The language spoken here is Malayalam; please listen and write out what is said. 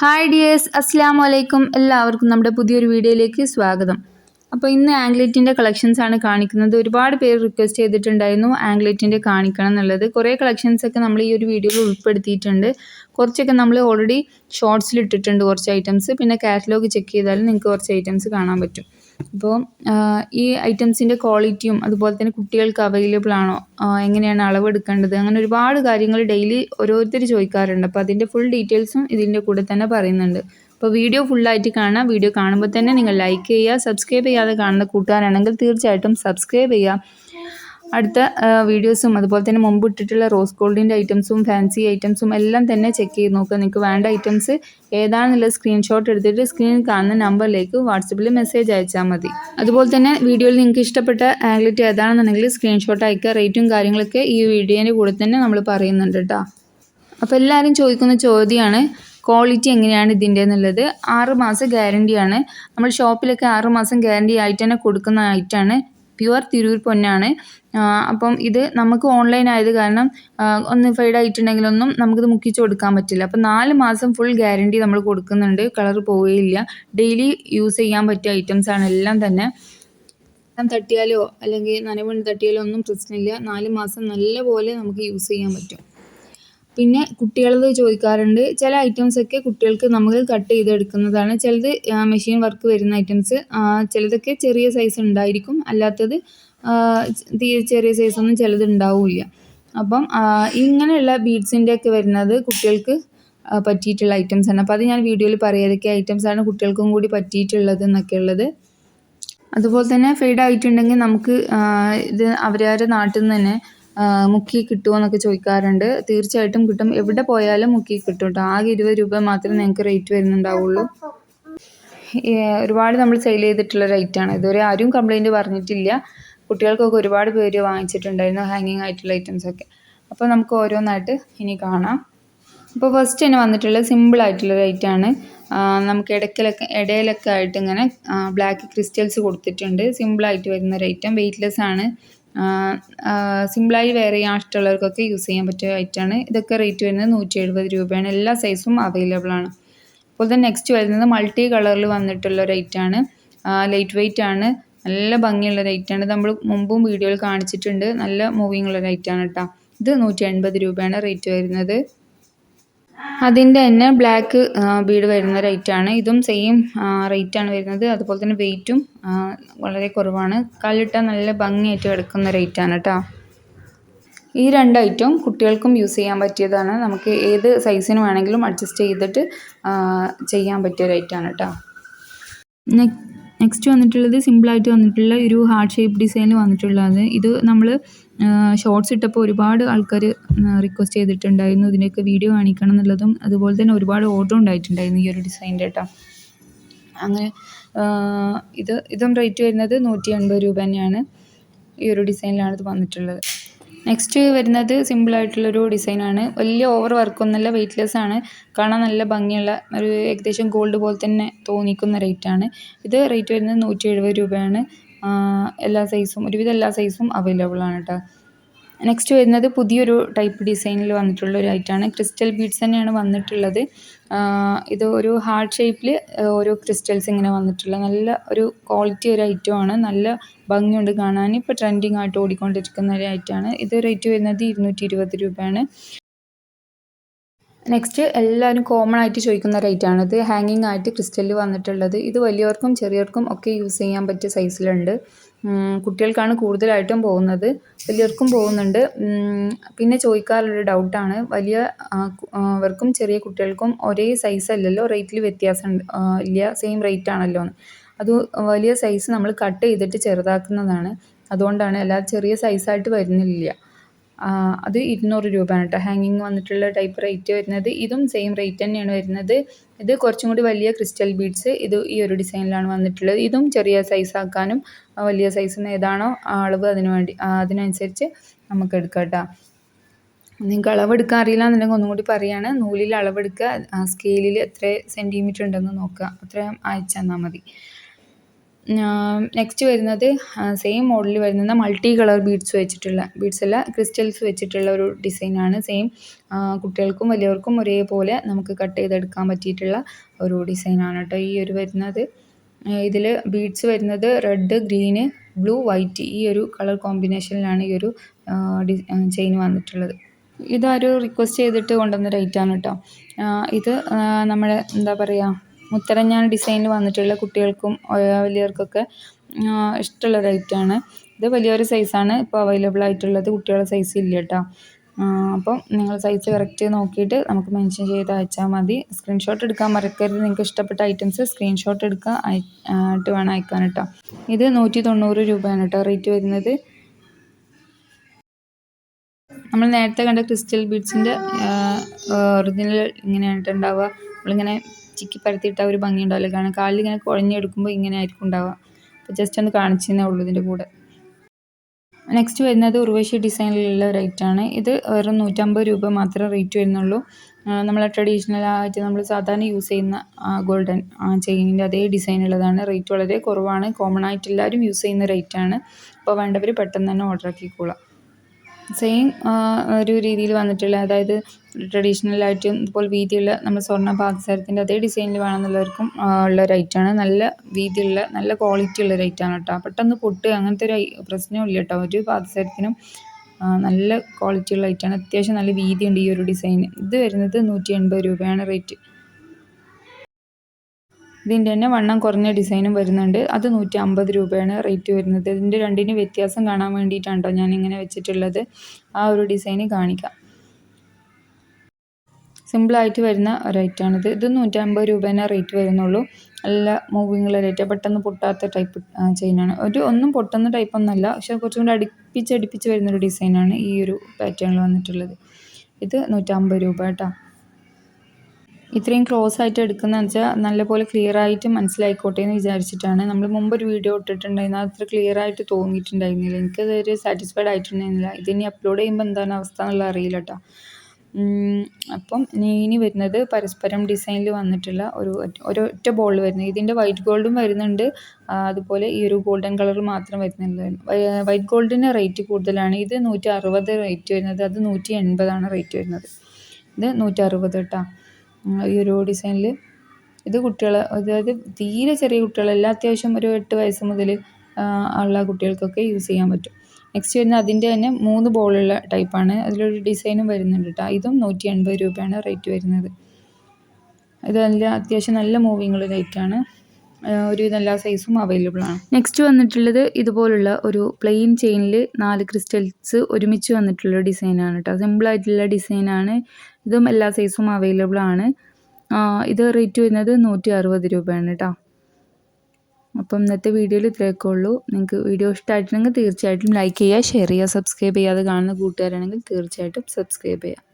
ഹായ് ഡിയേഴ്സ് അസ്സാം വലൈക്കും എല്ലാവർക്കും നമ്മുടെ പുതിയൊരു വീഡിയോയിലേക്ക് സ്വാഗതം. അപ്പോൾ ഇന്ന് ആംഗ്ലേറ്റിന്റെ കളക്ഷൻസ് ആണ് കാണിക്കുന്നത്. ഒരുപാട് പേര് റിക്വസ്റ്റ് ചെയ്തിട്ടുണ്ടായിരുന്നു ആംഗ്ലേറ്റിന്റെ കാണിക്കണം എന്നുള്ളത്. കുറേ കളക്ഷൻസ് ഒക്കെ നമ്മൾ ഈ ഒരു വീഡിയോയിൽ ഉൾപ്പെടുത്തിയിട്ടുണ്ട്. കുറച്ചൊക്കെ നമ്മൾ ഓൾറെഡി ഷോർട്സിൽ ഇട്ടിട്ടുണ്ട് കുറച്ച് ഐറ്റംസ് പിന്നെ കാറ്റലോഗ് ചെക്ക് ചെയ്താലും നിങ്ങൾക്ക് കുറച്ച് ഐറ്റംസ് കാണാൻ പറ്റും. അപ്പോൾ ഈ ഐറ്റംസിന്റെ ക്വാളിറ്റിയും അതുപോലെ തന്നെ കുട്ടികൾക്ക് അവൈലബിൾ ആണോ? എങ്ങനെയാണ് അളവെടുക്കേണ്ടത്? അങ്ങനെ ഒരുപാട് കാര്യങ്ങൾ ഡെയിലി ഓരോരുത്തർ ചോദിക്കാറുണ്ട്. അപ്പോൾ അതിന്റെ ഫുൾ ഡീറ്റെയിൽസും ഇതിന്റെ കൂടെ തന്നെ പറയുന്നുണ്ട്. അപ്പോൾ വീഡിയോ ഫുള്ളായിട്ട് കാണാം. വീഡിയോ കാണുമ്പോൾ തന്നെ നിങ്ങൾ ലൈക്ക് ചെയ്യുക സബ്സ്ക്രൈബ് ചെയ്യാതെ കാണുന്ന കൂട്ടുകാരാണെങ്കിൽ തീർച്ചയായിട്ടും സബ്സ്ക്രൈബ് ചെയ്യുക. അടുത്ത വീഡിയോസും അതുപോലെ തന്നെ മുമ്പ് ഇട്ടിട്ടുള്ള റോസ് ഗോൾഡിന്റെ ഐറ്റംസും ഫാൻസി ഐറ്റംസും എല്ലാം തന്നെ ചെക്ക് ചെയ്ത് നോക്കുക. നിങ്ങൾക്ക് വേണ്ട ഐറ്റംസ് ഏതാണെന്നുള്ള സ്ക്രീൻഷോട്ട് എടുത്തിട്ട് സ്ക്രീനിൽ കാണുന്ന നമ്പറിലേക്ക് വാട്സപ്പിൽ മെസ്സേജ് അയച്ചാൽ മതി. അതുപോലെ തന്നെ വീഡിയോയിൽ നിങ്ങൾക്ക് ഇഷ്ടപ്പെട്ട ആംഗ്ലറ്റ് ഏതാണെന്നുണ്ടെങ്കിൽ സ്ക്രീൻഷോട്ട് അയക്കുക. റേറ്റും കാര്യങ്ങളൊക്കെ ഈ വീഡിയോന്റെ കൂടെ തന്നെ നമ്മൾ പറയുന്നുണ്ട് കേട്ടോ. അപ്പോൾ എല്ലാവരും ചോദിക്കുന്ന ചോദ്യമാണ് ക്വാളിറ്റി എങ്ങനെയാണ് ഇതിന്റെ എന്നുള്ളത് ആറ് മാസം ഗ്യാരണ്ടിയാണ് നമ്മൾ ഷോപ്പിലൊക്കെ ആറ് മാസം ഗ്യാരണ്ടി ആയിട്ട് തന്നെ കൊടുക്കുന്ന ഐറ്റമാണ്. പ്യുവർ തിരൂർ പൊന്നാണ്. അപ്പം ഇത് നമുക്ക് ഓൺലൈൻ ആയത് കാരണം ഒന്ന് ഫെയ്ഡ് ആയിട്ടുണ്ടെങ്കിലൊന്നും നമുക്കിത് മുക്കിച്ച് കൊടുക്കാൻ പറ്റില്ല. അപ്പം നാല് മാസം ഫുൾ ഗ്യാരണ്ടി നമ്മൾ കൊടുക്കുന്നുണ്ട്. കളർ പോവുകയില്ല. ഡെയിലി യൂസ് ചെയ്യാൻ പറ്റിയ ഐറ്റംസ് ആണ് എല്ലാം തന്നെ. തട്ടിയാലോ അല്ലെങ്കിൽ നനവുണ്ട് തട്ടിയാലോ ഒന്നും പ്രശ്നമില്ല. നാല് മാസം നല്ലപോലെ നമുക്ക് യൂസ് ചെയ്യാൻ പറ്റും. പിന്നെ കുട്ടികളത് ചോദിക്കാറുണ്ട്. ചില ഐറ്റംസൊക്കെ കുട്ടികൾക്ക് നമ്മൾ കട്ട് ചെയ്തെടുക്കുന്നതാണ്. ചിലത് മെഷീൻ വർക്ക് വരുന്ന ഐറ്റംസ് ചിലതൊക്കെ ചെറിയ സൈസ് ഉണ്ടായിരിക്കും. അല്ലാത്തത് തീരെ ചെറിയ സൈസൊന്നും ചിലത് ഉണ്ടാവില്ല. അപ്പം ഇങ്ങനെയുള്ള ബീഡ്സിന്റെ ഒക്കെ വരുന്നത് കുട്ടികൾക്ക് പറ്റിയിട്ടുള്ള ഐറ്റംസ് ആണ്. അപ്പോൾ അത് ഞാൻ വീഡിയോയിൽ പറയാം. ഏതൊക്കെ ഐറ്റംസ് ആണ് കുട്ടികൾക്കും കൂടി പറ്റിയിട്ടുള്ളത് എന്നൊക്കെ ഉള്ളത്. അതുപോലെ തന്നെ ഫെയ്ഡ് ആയിട്ടുണ്ടെങ്കിൽ നമുക്ക് ഇത് അവരവരുടെ നാട്ടിൽ നിന്ന് തന്നെ മുക്കി കിട്ടുമോ എന്നൊക്കെ ചോദിക്കാറുണ്ട്. തീർച്ചയായിട്ടും കിട്ടും. എവിടെ പോയാലും മുക്കി കിട്ടും കേട്ടോ. ആകെ ഇരുപത് രൂപ മാത്രമേ നിങ്ങൾക്ക് റേറ്റ് വരുന്നുണ്ടാവുള്ളൂ. ഒരുപാട് നമ്മൾ സെയിൽ ചെയ്തിട്ടുള്ള റേറ്റാണ് ഇതുവരെ ആരും കംപ്ലൈന്റ് പറഞ്ഞിട്ടില്ല. കുട്ടികൾക്കൊക്കെ ഒരുപാട് പേര് വാങ്ങിച്ചിട്ടുണ്ടായിരുന്നു ഹാങ്ങിങ് ആയിട്ടുള്ള ഐറ്റംസൊക്കെ അപ്പോൾ നമുക്ക് ഓരോന്നായിട്ട് ഇനി കാണാം. ഇപ്പോൾ ഫസ്റ്റ് തന്നെ വന്നിട്ടുള്ള സിമ്പിൾ ആയിട്ടുള്ള റേറ്റാണ് നമുക്ക് ഇടയ്ക്കലൊക്കെ ഇടയിലൊക്കെ ആയിട്ട് ഇങ്ങനെ ബ്ലാക്ക് ക്രിസ്റ്റൽസ് കൊടുത്തിട്ടുണ്ട്. സിമ്പിളായിട്ട് വരുന്ന ഐറ്റം വെയ്റ്റ്ലെസ് ആണ്. സിമ്പിളായി വെയർ ചെയ്യാൻ ഇഷ്ടമുള്ളവർക്കൊക്കെ യൂസ് ചെയ്യാൻ പറ്റിയ ഐറ്റമാണ്. ഇതൊക്കെ റേറ്റ് വരുന്നത് നൂറ്റി എഴുപത് രൂപയാണ്. എല്ലാ സൈസും അവൈലബിൾ ആണ്. അപ്പോൾ തന്നെ നെക്സ്റ്റ് വരുന്നത് മൾട്ടി കളറിൽ വന്നിട്ടുള്ള ഒരു ഐറ്റമാണ്. ലൈറ്റ് വെയിറ്റ് ആണ്. നല്ല ഭംഗിയുള്ള ഒരു ഐറ്റമാണ്. നമ്മൾ മുമ്പും വീഡിയോയിൽ കാണിച്ചിട്ടുണ്ട്. നല്ല മൂവിങ് ഉള്ള ഒരു ഐറ്റമാണ് കേട്ടോ. ഇത് നൂറ്റി എൺപത് രൂപയാണ് റേറ്റ് വരുന്നത്. അതിന്റെ തന്നെ ബ്ലാക്ക് ബീഡ് വരുന്ന റേറ്റാണ് ഇതും സെയിം റേറ്റാണ് വരുന്നത്. അതുപോലെ തന്നെ വെയിറ്റും വളരെ കുറവാണ്. കല്ലിട്ടാൽ നല്ല ഭംഗിയായിട്ട് കിടക്കുന്ന റേറ്റാണ് കേട്ടോ ഈ രണ്ട് ഐറ്റവും കുട്ടികൾക്കും യൂസ് ചെയ്യാൻ പറ്റിയതാണ്. നമുക്ക് ഏത് സൈസിന് വേണമെങ്കിലും അഡ്ജസ്റ്റ് ചെയ്തിട്ട് ചെയ്യാൻ പറ്റിയ റേറ്റാണ് കേട്ടോ നെക്സ്റ്റ് വന്നിട്ടുള്ളത് സിമ്പിളായിട്ട് വന്നിട്ടുള്ള ഒരു ഹാർട്ട് ഷേപ്പ് ഡിസൈനിൽ വന്നിട്ടുള്ളത് ഇത് നമ്മൾ ഷോർട്സ് ഇട്ടപ്പോൾ ഒരുപാട് ആൾക്കാർ റിക്വസ്റ്റ് ചെയ്തിട്ടുണ്ടായിരുന്നു. ഇതിന്റെയൊക്കെ വീഡിയോ കാണിക്കണം എന്നുള്ളതും അതുപോലെ തന്നെ ഒരുപാട് ഓർഡർ ഉണ്ടായിട്ടുണ്ടായിരുന്നു ഈ ഒരു ഡിസൈന്റെ കേട്ടോ. അങ്ങനെ ഇത് ഇതും റേറ്റ് വരുന്നത് നൂറ്റി എൺപത് രൂപ തന്നെയാണ് ഈ ഒരു ഡിസൈനിലാണ് ഇത് വന്നിട്ടുള്ളത്. നെക്സ്റ്റ് വരുന്നത് സിമ്പിളായിട്ടുള്ളൊരു ഡിസൈനാണ് വലിയ ഓവർ വർക്കൊന്നുമല്ല വെയ്റ്റ്ലെസ് ആണ്. കാണാൻ നല്ല ഭംഗിയുള്ള ഒരു ഏകദേശം ഗോൾഡ് പോലെ തന്നെ തോന്നിക്കുന്ന റേറ്റാണ് ഇത് റേറ്റ് വരുന്നത് നൂറ്റി എഴുപത് രൂപയാണ്. എല്ലാ സൈസും ഒരുവിധം എല്ലാ സൈസും അവൈലബിൾ ആണ് കേട്ടോ നെക്സ്റ്റ് വരുന്നത് പുതിയൊരു ടൈപ്പ് ഡിസൈനിൽ വന്നിട്ടുള്ള ഒരു ഐറ്റമാണ് ക്രിസ്റ്റൽ ബീഡ്സ് തന്നെയാണ് വന്നിട്ടുള്ളത്. ഇത് ഒരു ഹാർട്ട് ഷേപ്പിൽ ഓരോ ക്രിസ്റ്റൽസ് ഇങ്ങനെ വന്നിട്ടുള്ള നല്ല ഒരു ക്വാളിറ്റി ഒരു ഐറ്റമാണ് നല്ല ഭംഗിയുണ്ട് കാണാൻ. ഇപ്പോൾ ട്രെൻഡിങ് ആയിട്ട് ഓടിക്കൊണ്ടിരിക്കുന്ന ഒരു ഐറ്റമാണ് ഇത് റേറ്റ് വരുന്നത് ഇരുന്നൂറ്റി ഇരുപത് രൂപയാണ്. നെക്സ്റ്റ് എല്ലാവരും കോമൺ ആയിട്ട് ചോദിക്കുന്ന റേറ്റാണ് ഇത് ഹാങ്ങിങ് ആയിട്ട് ക്രിസ്റ്റലിൽ വന്നിട്ടുള്ളത്. ഇത് വലിയവർക്കും ചെറിയവർക്കും ഒക്കെ യൂസ് ചെയ്യാൻ പറ്റിയ സൈസിലുണ്ട് കുട്ടികൾക്കാണ് കൂടുതലായിട്ടും പോകുന്നത്. വലിയവർക്കും പോകുന്നുണ്ട്. പിന്നെ ചോദിക്കാറുള്ളൊരു ഡൗട്ടാണ് വലിയ അവർക്കും ചെറിയ കുട്ടികൾക്കും ഒരേ സൈസ് അല്ലല്ലോ റേറ്റിൽ വ്യത്യാസം ഇല്ല സെയിം റേറ്റ് ആണല്ലോ എന്ന്. അത് വലിയ സൈസ് നമ്മൾ കട്ട് ചെയ്തിട്ട് ചെറുതാക്കുന്നതാണ്. അതുകൊണ്ടാണ് അല്ലാതെ ചെറിയ സൈസായിട്ട് വരുന്നില്ല. അത് ഇരുന്നൂറ് രൂപയാണ് കേട്ടോ ഹാങ്ങിങ് വന്നിട്ടുള്ള ടൈപ്പ് റേറ്റ് വരുന്നത്. ഇതും സെയിം റേറ്റ് തന്നെയാണ് വരുന്നത്. ഇത് കുറച്ചും കൂടി വലിയ ക്രിസ്റ്റൽ ബീഡ്സ് ഇത് ഈ ഒരു ഡിസൈനിലാണ് വന്നിട്ടുള്ളത്. ഇതും ചെറിയ സൈസ് ആക്കാനും വലിയ സൈസ് ഏതാണോ അളവ് അതിന് വേണ്ടി അതിനനുസരിച്ച് നമുക്ക് എടുക്കാം കേട്ടോ നിങ്ങൾക്ക് അളവെടുക്കാൻ അറിയില്ല എന്നുണ്ടെങ്കിൽ ഒന്നും കൂടി പറയുകയാണ് നൂലിൽ അളവെടുക്കുക സ്കെയിലിൽ എത്ര സെന്റിമീറ്റർ ഉണ്ടെന്ന് നോക്കുക. അത്രയും അയച്ചു തന്നാൽ മതി. നെക്സ്റ്റ് വരുന്നത് സെയിം മോഡലിൽ വരുന്ന മൾട്ടി കളർ ബീഡ്സ് വെച്ചിട്ടുള്ള ബീഡ്സ് അല്ല ക്രിസ്റ്റൽസ് വെച്ചിട്ടുള്ള ഒരു ഡിസൈനാണ് സെയിം കുട്ടികൾക്കും വലിയവർക്കും ഒരേപോലെ നമുക്ക് കട്ട് ചെയ്തെടുക്കാൻ പറ്റിയിട്ടുള്ള ഒരു ഡിസൈനാണ് കേട്ടോ ഈ ഒരു വരുന്നത്. ഇതിൽ ബീഡ്സ് വരുന്നത് റെഡ് ഗ്രീന് ബ്ലൂ വൈറ്റ് ഈ ഒരു കളർ കോമ്പിനേഷനിലാണ് ഈ ഒരു ചെയിൻ വന്നിട്ടുള്ളത്. ഇതാരും റിക്വസ്റ്റ് ചെയ്തിട്ട് കൊണ്ടുവന്ന റേറ്റാണ് കേട്ടോ. ഇത് നമ്മുടെ എന്താ പറയുക മുത്തരഞ്ഞാൻ ഡിസൈനിൽ വന്നിട്ടുള്ള കുട്ടികൾക്കും വലിയവർക്കൊക്കെ ഇഷ്ടമുള്ള റേറ്റാണ് ഇത് വലിയൊരു സൈസാണ് ഇപ്പോൾ അവൈലബിൾ ആയിട്ടുള്ളത് കുട്ടികളുടെ സൈസ് ഇല്ല കേട്ടോ. അപ്പം നിങ്ങൾ സൈസ് കറക്റ്റ് നോക്കിയിട്ട് നമുക്ക് മെൻഷൻ ചെയ്ത് അയച്ചാൽ മതി. സ്ക്രീൻഷോട്ട് എടുക്കാൻ മറക്കരുത്. നിങ്ങൾക്ക് ഇഷ്ടപ്പെട്ട ഐറ്റംസ് സ്ക്രീൻഷോട്ട് എടുക്കുക. ആയിട്ട് വേണം അയക്കാൻ കേട്ടോ. ഇത് നൂറ്റി തൊണ്ണൂറ് രൂപയാണ് കേട്ടോ റേറ്റ് വരുന്നത്. നമ്മൾ നേരത്തെ കണ്ട ക്രിസ്റ്റൽ ബീഡ്സിന്റെ ഒറിജിനൽ ഇങ്ങനെയാണ് ഉണ്ടാവുക. നമ്മളിങ്ങനെ ചിക്കി പരത്തിയിട്ട ഒരു ഭംഗി ഉണ്ടാവില്ല കാരണം കാലിൽ ഇങ്ങനെ കുഴഞ്ഞെടുക്കുമ്പോൾ ഇങ്ങനെ ആയിരിക്കും ഉണ്ടാവുക. അപ്പോൾ ജസ്റ്റ് ഒന്ന് കാണിച്ചതേ ഉള്ളൂ ഇതിന്റെ കൂടെ. നെക്സ്റ്റ് വരുന്നത് ഉർവശി ഡിസൈനിലുള്ള റേറ്റ് ആണ്. ഇത് വെറും നൂറ്റമ്പത് രൂപ മാത്രമേ റേറ്റ് വരുന്നുള്ളൂ. നമ്മൾ ട്രഡീഷണൽ ആയിട്ട് നമ്മൾ സാധാരണ യൂസ് ചെയ്യുന്ന ഗോൾഡൻ ചെയിനിന്റെ അതേ ഡിസൈനുള്ളതാണ് റേറ്റ് വളരെ കുറവാണ്. കോമൺ ആയിട്ട് എല്ലാവരും യൂസ് ചെയ്യുന്ന റേറ്റ് ആണ്. അപ്പോൾ വേണ്ടവർ പെട്ടെന്ന് തന്നെ ഓർഡർ ആക്കിക്കോളാം. സെയിം ഒരു രീതിയിൽ വന്നിട്ടുള്ള അതായത് ട്രഡീഷണൽ ആയിട്ടും ഇതുപോലെ വീതിയുള്ള നമ്മൾ സ്വർണ പാദസരത്തിന്റെ അതേ ഡിസൈനിൽ വേണമെന്നുള്ളവർക്കും ഉള്ള ഐറ്റമാണ് നല്ല വീതിയുള്ള നല്ല ക്വാളിറ്റി ഉള്ള ഐറ്റമാണ് കേട്ടോ പെട്ടെന്ന് പൊട്ട് അങ്ങനത്തെ ഒരു പ്രശ്നമില്ല കേട്ടോ ഒരു പാദസരത്തിനും നല്ല ക്വാളിറ്റി ഉള്ള ഐറ്റമാണ് അത്യാവശ്യം നല്ല വീതിയുണ്ട് ഈ ഒരു ഡിസൈന് ഇത് വരുന്നത് നൂറ്റി എൺപത് രൂപയാണ് റേറ്റ് ഇതിന്റെ തന്നെ വണ്ണം കുറഞ്ഞ ഡിസൈനും വരുന്നുണ്ട്. അത് നൂറ്റി അമ്പത് രൂപയാണ് റേറ്റ് വരുന്നത്. ഇതിന്റെ രണ്ടിന് വ്യത്യാസം കാണാൻ വേണ്ടിയിട്ടാണ് ഞാൻ ഇങ്ങനെ വെച്ചിട്ടുള്ളത്. ആ ഒരു ഡിസൈന് കാണിക്കാം. സിമ്പിളായിട്ട് വരുന്ന ഒരു ഐറ്റമാണിത് ഇത് നൂറ്റമ്പത് രൂപേനെ റേറ്റ് വരുന്നുള്ളൂ. നല്ല മൂവിങ്ങുള്ള റേറ്റ് പെട്ടെന്ന് പൊട്ടാത്ത ടൈപ്പ് ചെയിനാണ്. ഒരു ഒന്നും പൊട്ടുന്ന ടൈപ്പ് ഒന്നുമല്ല പക്ഷെ കുറച്ചും കൂടി അടുപ്പിച്ച് അടുപ്പിച്ച് വരുന്നൊരു ഡിസൈനാണ് ഈ ഒരു പാറ്റേണിൽ വന്നിട്ടുള്ളത്. ഇത് നൂറ്റമ്പത് രൂപ കേട്ടോ. ഇത്രയും ക്ലോസ് ആയിട്ട് എടുക്കുന്നതെന്ന് വെച്ചാൽ നല്ലപോലെ ക്ലിയർ ആയിട്ട് മനസ്സിലായിക്കോട്ടെ എന്ന് വിചാരിച്ചിട്ടാണ്. നമ്മൾ മുമ്പ് ഒരു വീഡിയോ ഇട്ടിട്ടുണ്ടായിരുന്നു അത്ര ക്ലിയർ ആയിട്ട് തോന്നിയിട്ടുണ്ടായിരുന്നില്ല. എനിക്കതൊരു സാറ്റിസ്ഫൈഡ് ആയിട്ടുണ്ടായിരുന്നില്ല. ഇതിനി അപ്ലോഡ് ചെയ്യുമ്പോൾ എന്താണ് അവസ്ഥ എന്നുള്ള അറിയില്ല കേട്ടോ അപ്പം ഇനി വരുന്നത് പരസ്പരം ഡിസൈനിൽ വന്നിട്ടുള്ള ഒരു ഒരൊറ്റ ബോൾ വരുന്നത്. ഇതിന്റെ വൈറ്റ് ഗോൾഡും വരുന്നുണ്ട്. അതുപോലെ ഈ ഒരു ഗോൾഡൻ കളർ മാത്രം വരുന്നുണ്ട്. വൈറ്റ് ഗോൾഡിന് റേറ്റ് കൂടുതലാണ്. ഇത് നൂറ്റി അറുപത് റേറ്റ് വരുന്നത്. അത് നൂറ്റി എൺപതാണ് റേറ്റ് വരുന്നത്. ഇത് നൂറ്റി അറുപത് കേട്ടോ ഈ ഒരു ഡിസൈനിൽ ഇത് കുട്ടികൾ അതായത് തീരെ ചെറിയ കുട്ടികളല്ല അത്യാവശ്യം ഒരു എട്ട് വയസ്സ് മുതൽ ഉള്ള കുട്ടികൾക്കൊക്കെ യൂസ് ചെയ്യാൻ പറ്റും. നെക്സ്റ്റ് വരുന്ന അതിന്റെ തന്നെ മൂന്ന് ബോളുള്ള ടൈപ്പാണ് അതിലൊരു ഡിസൈനും വരുന്നുണ്ട് കേട്ടോ ഇതും നൂറ്റി എൺപത് രൂപയാണ് റേറ്റ് വരുന്നത്. ഇത് നല്ല അത്യാവശ്യം നല്ല മൂവിങ്ങുള്ള റേറ്റാണ് ഒരുവിധം എല്ലാ സൈസും അവൈലബിൾ ആണ്. നെക്സ്റ്റ് വന്നിട്ടുള്ളത് ഇതുപോലുള്ള ഒരു പ്ലെയിൻ ചെയിനിൽ നാല് ക്രിസ്റ്റൽസ് ഒരുമിച്ച് വന്നിട്ടുള്ള ഡിസൈനാണ് കേട്ടോ സിമ്പിളായിട്ടുള്ള ഡിസൈനാണ് ഇതും എല്ലാ സൈസും അവൈലബിൾ ആണ്. ഇത് റേറ്റ് വരുന്നത് നൂറ്റി അറുപത് രൂപയാണ് കേട്ടോ അപ്പം ഇന്നത്തെ വീഡിയോയിൽ ഇത്രയൊക്കെ ഉള്ളൂ. നിങ്ങൾക്ക് വീഡിയോ ഇഷ്ടമായിട്ടുണ്ടെങ്കിൽ തീർച്ചയായിട്ടും ലൈക്ക് ചെയ്യുക ഷെയർ ചെയ്യുക സബ്സ്ക്രൈബ് ചെയ്യാതെ കാണുന്ന കൂട്ടുകാരാണെങ്കിൽ തീർച്ചയായിട്ടും സബ്സ്ക്രൈബ് ചെയ്യുക.